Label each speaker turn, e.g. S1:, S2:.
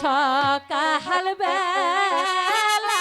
S1: সকাল বেলা।